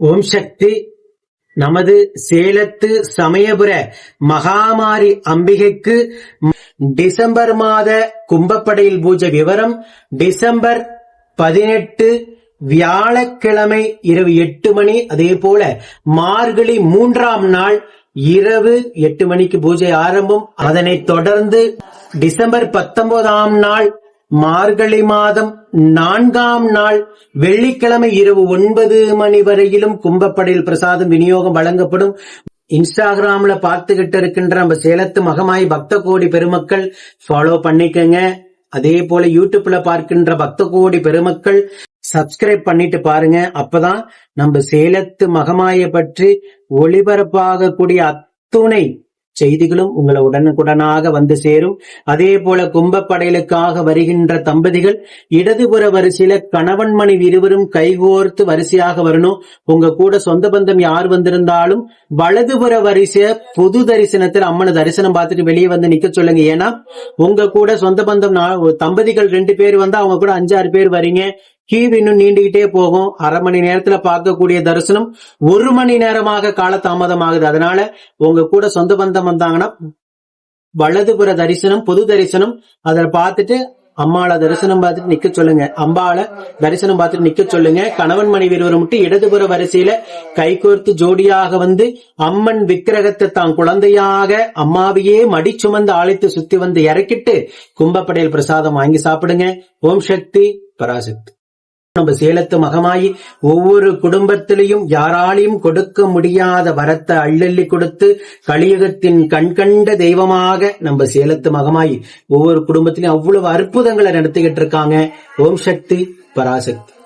ஓம் சக்தி. நமது சேலத்து சமயபுர மகாமாரி அம்பிகைக்கு டிசம்பர் மாத கும்பப்படையில் பூஜை விவரம் டிசம்பர் பதினெட்டு வியாழக்கிழமை இரவு எட்டு மணி அதே போல மார்கழி மூன்றாம் நாள் இரவு எட்டு மணிக்கு பூஜை ஆரம்பம். அதனைத் தொடர்ந்து டிசம்பர் பத்தொன்பதாம் நாள் மார்கழி மாதம் நான்காம் நாள் வெள்ளிக்கிழமை இரவு ஒன்பது மணி வரையிலும் கும்பப்படையில் பிரசாதம் விநியோகம் வழங்கப்படும். இன்ஸ்டாகிராம்ல பார்த்துக்கிட்டு இருக்கின்ற நம்ம சேலத்து மகமாய் பக்த கோடி பெருமக்கள் ஃபாலோ பண்ணிக்கங்க. அதே போல யூடியூப்ல பார்க்கின்ற பக்த கோடி பெருமக்கள் சப்ஸ்கிரைப் பண்ணிட்டு பாருங்க. அப்பதான் நம்ம சேலத்து மகமாய பற்றி ஒளிபரப்பாகக்கூடிய அத்துணை செய்திகளும் உங்களை உடனுக்குடனாக வந்து சேரும். அதே போல கும்பப்படையலுக்காக வருகின்ற தம்பதிகள் இடதுபுற வரிசையில கணவன் மனைவி இருவரும் கைகோர்த்து வரிசையாக வரணும். உங்க கூட சொந்த பந்தம் யார் வந்திருந்தாலும் வலதுபுற வரிசைய பொது தரிசனத்தில் அம்மனை தரிசனம் பார்த்துட்டு வெளியே வந்து நிக்க சொல்லுங்க. ஏன்னா உங்க கூட சொந்த பந்தம் தம்பதிகள் ரெண்டு பேர் வந்தா அவங்க கூட அஞ்சாறு பேர் வரீங்க. கியூ இன்னும் நீண்டுகிட்டே போகும். அரை மணி நேரத்துல பார்க்கக்கூடிய தரிசனம் ஒரு மணி நேரமாக காலதாமதம் ஆகுது அதனால உங்க கூட சொந்த பந்தம் வந்தாங்கன்னா வலதுபுற தரிசனம் பொது தரிசனம் அதை பார்த்துட்டு அம்மாள தரிசனம் பார்த்துட்டு நிக்க சொல்லுங்க. அம்பாள தரிசனம் பார்த்துட்டு நிக்க சொல்லுங்க. கணவன் மனைவி இருவரும் மட்டும் இடதுபுற வரிசையில கைகோர்த்து ஜோடியாக வந்து அம்மன் விக்கிரகத்தை தான் குழந்தையாக அம்மாவையே மடி சுமந்து அழைத்து சுத்தி வந்து இறக்கிட்டு கும்பப்படையல் பிரசாதம் வாங்கி சாப்பிடுங்க. ஓம் சக்தி பராசக்தி. நம்ம சேலத்து மகமாயி ஒவ்வொரு குடும்பத்திலையும் யாராலையும் கொடுக்க முடியாத வரத்தை அள்ளள்ளி கொடுத்து கலியுகத்தின் கண்கண்ட தெய்வமாக நம்ம சேலத்து மகமாயி ஒவ்வொரு குடும்பத்திலையும் அவ்வளவு அற்புதங்களை நடத்திக்கிட்டு இருக்காங்க. ஓம் சக்தி பராசக்தி.